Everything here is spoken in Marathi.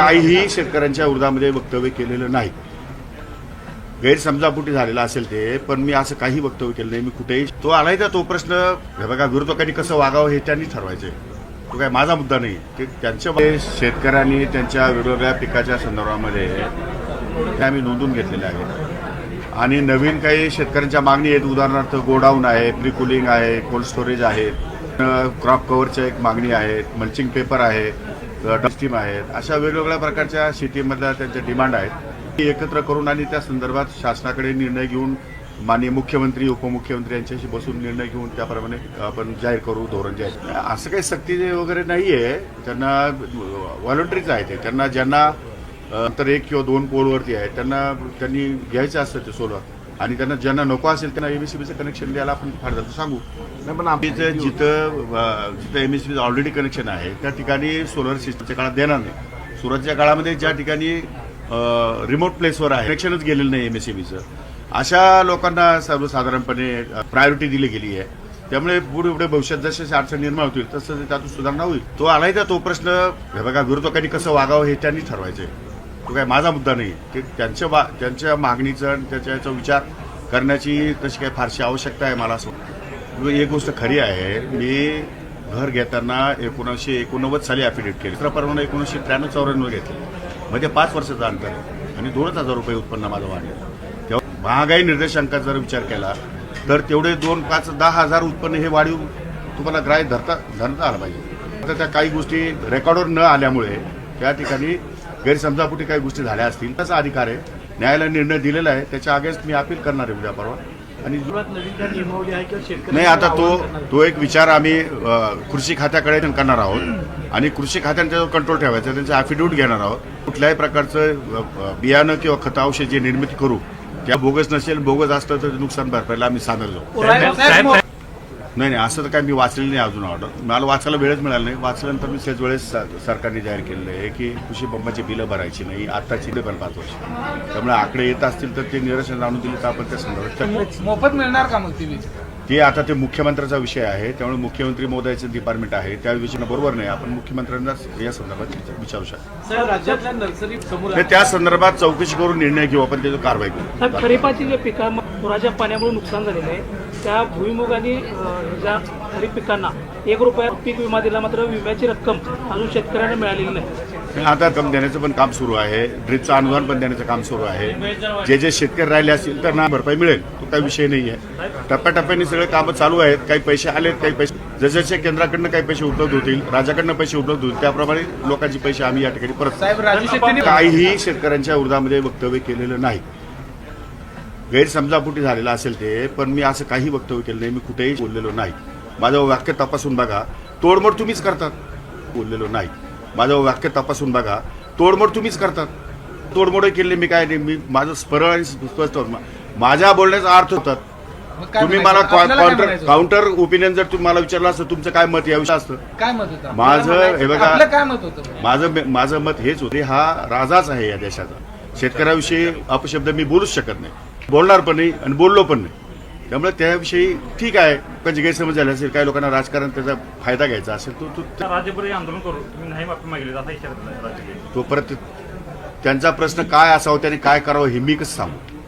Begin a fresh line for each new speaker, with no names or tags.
काहीही शेतकऱ्यांच्या विरोधामध्ये वक्तव्य केलेलं नाही. गैरसमजापोटी झालेला असेल ते पण मी असं काही वक्तव्य केलं नाही. मी कुठेही तो आलाय तर तो प्रश्न हे बघा विरोधकांनी कसं वागावं हे त्यांनी ठरवायचंय तो काय माझा मुद्दा नाही. ते त्यांच्या शेतकऱ्यांनी त्यांच्या वेगवेगळ्या पिकाच्या संदर्भामध्ये ते आम्ही नोंदून घेतलेले आहेत आणि नवीन काही शेतकऱ्यांच्या मागणी आहेत. उदाहरणार्थ गोडाऊन आहे प्री कुलिंग आहे कोल्ड स्टोरेज आहे क्रॉप कव्हरच्या एक मागणी आहे मल्चिंग पेपर आहे. डस्टीम आहेत. अशा वेगवेगळ्या प्रकारच्या शेतीमधल्या त्यांच्या डिमांड आहेत. ती एकत्र करून आणि त्या संदर्भात शासनाकडे निर्णय घेऊन माननीय मुख्यमंत्री उपमुख्यमंत्री यांच्याशी बसून निर्णय घेऊन त्याप्रमाणे आपण जाहीर करू धोरण जाहीर असं काही सक्ती वगैरे नाही आहे त्यांना व्हॉलंटरीच आहे ते. त्यांना ज्यांना तर एक किंवा दोन पोलवरती आहे त्यांना त्यांनी घ्यायचं असतं ते सोलर. आणि त्यांना ज्यांना नको असेल त्यांना एमएससीबीचं कनेक्शन द्यायला आपण फार झालं सांगू. नाही पण आम्ही जे जिथं जिथं एमएससीबीचं ऑलरेडी कनेक्शन आहे त्या ठिकाणी सोलर सिस्टमच्या काळात देणार नाही. सुरतच्या काळामध्ये ज्या ठिकाणी रिमोट प्लेसवर आहे कनेक्शनच गेलेलं नाही एमएससीबीचं अशा लोकांना सर्वसाधारणपणे प्रायोरिटी दिली गेली आहे. त्यामुळे पुढे पुढे भविष्यात जसे अडचण निर्माण होतील तसं त्यातून सुधारणा होईल. तो आलाय तर तो प्रश्न हे बघा विरोधकांनी कसं वागावं हे त्यांनी ठरवायचंय. तो काय माझा मुद्दा नाही. ते त्यांच्या बा त्यांच्या मागणीचा आणि त्याच्या याचा विचार करण्याची तशी काही फारशी आवश्यकता आहे मला असं एक गोष्ट खरी आहे मी घर घेताना एकोणीसशे एकोणनव्वद साली ॲफिडेट केली. त्याप्रमाणे एकोणीसशे त्र्याण्णव चौऱ्याण्णव घेतले. म्हणजे पाच वर्षाचं अंतर आहे. आणि दोनच हजार रुपये उत्पन्न माझं वाढलं. तेव्हा महागाई निर्देशांकाचा जर विचार केला तर तेवढे दोन पाच दहा हजार उत्पन्न हे वाढीव तुम्हाला ग्राह्य धरता धरता आलं पाहिजे. आता त्या काही गोष्टी रेकॉर्डवर न आल्यामुळे त्या ठिकाणी गैरसमजापोटी काही गोष्टी झाल्या असतील त्याचा अधिकार आहे. न्यायालयाने निर्णय दिलेला आहे. त्याच्या अगेन्स्ट मी अपील करणार आहे उद्या परवा. आणि नाही आता तो तो एक विचार आम्ही कृषी खात्याकडे करणार आहोत. आणि कृषी खात्याने त्याच्यावर कंट्रोल ठेवायचा त्यांचं ॲफिडेविट घेणार आहोत. कुठल्याही प्रकारचं बियाणं किंवा खत औषध जे निर्मिती करू त्या बोगस नसेल बोगस असतं तर नुकसान भरपाईला आम्ही सादर जाऊ. नाही नाही असं तर काय मी वाचलेलं नाही अजून ऑर्डर मला वाचायला वेळच मिळाला नाही. वाचल्यानंतर मी त्याच वेळेस सरकारने जाहीर केलेलं आहे की कृषी पंपाची बिलं भरायची नाही आत्ताची पण पाच वर्ष. त्यामुळे आकडे येत असतील तर ते निरसन आणून दिले तर आपण त्या संदर्भात
मोफत मिळणार का मग ती वीज?
ते आता ते मुख्यमंत्र्याचा विषय आहे. त्यामुळे मुख्यमंत्री महोदयाचं डिपार्टमेंट आहे. त्या विषयानं बरोबर नाही. आपण मुख्यमंत्र्यांनाच या संदर्भात विचार- शकतो. त्या संदर्भात चौकशी करून निर्णय घेऊ. आपण त्याची कारवाई करू.
साहेब खरीपाची जे पिका पुराच्या पाण्यामुळे नुकसान झालेलं आहे. त्या भुईमुग आणि ज्या खरीप पिकांना एक रुपया पीक विमा दिला मात्र विम्याची रक्कम अजून शेतकऱ्यांना मिळालेली नाही.
आता कम देण्याचं पण काम सुरू आहे. ड्रिपचं अनुदान पण देण्याचं काम सुरू आहे. जे जे शेतकरी राहिले असतील त्यांना भरपाई मिळेल. तो काही विषय नाही आहे. टप्प्याटप्प्याने सगळे कामं चालू आहेत. काही पैसे आलेत काही पैसे जसे केंद्राकडनं काही पैसे उपलब्ध होतील राज्याकडनं पैसे उपलब्ध होतील त्याप्रमाणे लोकांचे पैसे आम्ही या ठिकाणी परत काहीही शेतकऱ्यांच्या विरोधामध्ये वक्तव्य केलेलं नाही. गैरसमजापोटी झालेला असेल ते पण मी असं काही वक्तव्य केलं नाही मी कुठेही बोललेलो नाही. माझं वाक्य तपासून बघा तोडमोड तुम्हीच करतात. बोललेलो नाही. माझं वाक्य तपासून बघा तोडमोड तुम्हीच करतात. तोडमोड केले मी काय नाही मी माझं स्परळ आणि स्पष्ट. माझ्या बोलण्याचा अर्थ होतात तुम्ही? मला काउंटर? काउंटर ओपिनियन जर तुम्ही मला विचारलं असतं तुमचं काय मत याविषयी असतं?
काय मत होतं?
माझं हे बघा
आपलं काय मत होतं?
माझं माझं मत हेच होते हा राजाच आहे या देशाचा. शेतकऱ्याविषयी अपशब्द मी बोलूच शकत नाही. बोलणार पण नाही आणि बोललो पण नाही. त्यामुळे त्याविषयी ठीक आहे. लोकांची गैरसमज झाली असेल काही लोकांना राजकारण त्याचा फायदा घ्यायचा असेल तो तो
राज्यभर आंदोलन करू. तुम्ही नाही माफी
तो परत त्यांचा प्रश्न काय असावा त्याने काय करावं हे मी कसं सांगू?